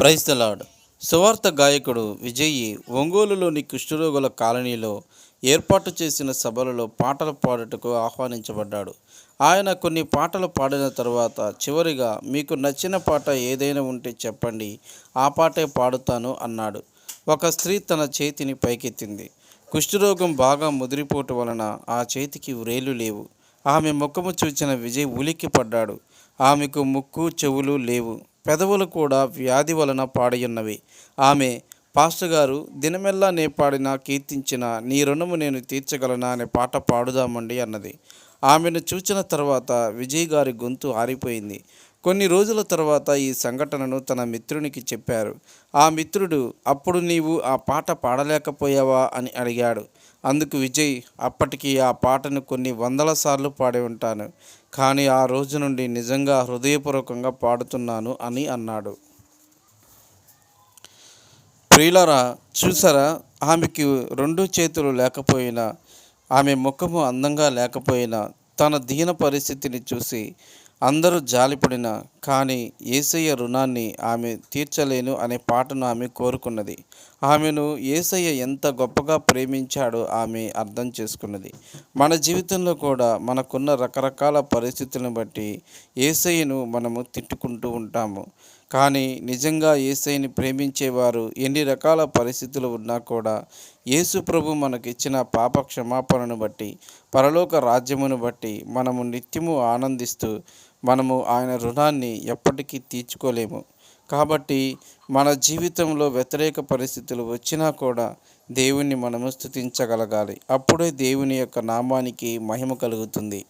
Praise సువార్త గాయకుడు విజయి ఒంగోలులోని కుష్ఠరోగుల కాలనీలో ఏర్పాటు చేసిన సభలలో పాటలు పాడుటకు ఆహ్వానించబడ్డాడు. ఆయన కొన్ని పాటలు పాడిన తర్వాత చివరిగా మీకు నచ్చిన పాట ఏదైనా ఉంటే చెప్పండి ఆ పాటే పాడుతాను అన్నాడు. ఒక స్త్రీ తన చేతిని పైకెత్తింది. కుష్ఠరోగం బాగా ముదిరిపోవటం వలన ఆ చేతికి వ్రేలు లేవు. ఆమె ముఖము చూచిన విజయ్ ఉలిక్కి పడ్డాడు ఆమెకు ముక్కు చెవులు లేవు. పెదవులు కూడా వ్యాధి వలన పాడయున్నవి. ఆమె పాస్టర్ గారు దినమెల్లా నే పాడిన కీర్తించిన నీ రుణము నేను తీర్చగలనా అనే పాట పాడుదామండి అన్నది. ఆమెను చూచిన తర్వాత విజయ్ గారి గొంతు ఆరిపోయింది. కొన్ని రోజుల తర్వాత ఈ సంఘటనను తన మిత్రునికి చెప్పారు. ఆ మిత్రుడు అప్పుడు నీవు ఆ పాట పాడలేకపోయావా? అని అడిగాడు. అందుకు విజయ్ అప్పటికి ఆ పాటను కొన్ని వందల సార్లు పాడి ఉంటాను. కానీ ఆ రోజు నుండి నిజంగా హృదయపూర్వకంగా పాడుతున్నాను అని అన్నాడు. ప్రియులరా చూసారా? ఆమెకి రెండు చేతులు లేకపోయినా ఆమె ముఖము అందంగా లేకపోయినా తన దీన పరిస్థితిని చూసి అందరూ జాలిపడిన కానీ ఏసయ్య రుణాన్ని ఆమె తీర్చలేను అనే పాటను ఆమె కోరుకున్నది. ఆమెను ఏసయ్య ఎంత గొప్పగా ప్రేమించాడో ఆమె అర్థం చేసుకున్నది. మన జీవితంలో కూడా మనకున్న రకరకాల పరిస్థితులను బట్టి ఏసయ్యను మనము తిట్టుకుంటూ ఉంటాము. కానీ నిజంగా ఏసైని ప్రేమించేవారు ఎన్ని రకాల పరిస్థితులు ఉన్నా కూడా యేసు ప్రభు మనకిచ్చిన పాప క్షమాపణను బట్టి పరలోక రాజ్యమును బట్టి మనము నిత్యము ఆనందిస్తూ మనము ఆయన రుణాన్ని ఎప్పటికీ తీర్చుకోలేము. కాబట్టి మన జీవితంలో వ్యతిరేక పరిస్థితులు వచ్చినా కూడా దేవుణ్ణి మనము స్థుతించగలగాలి అప్పుడే దేవుని యొక్క నామానికి మహిమ కలుగుతుంది.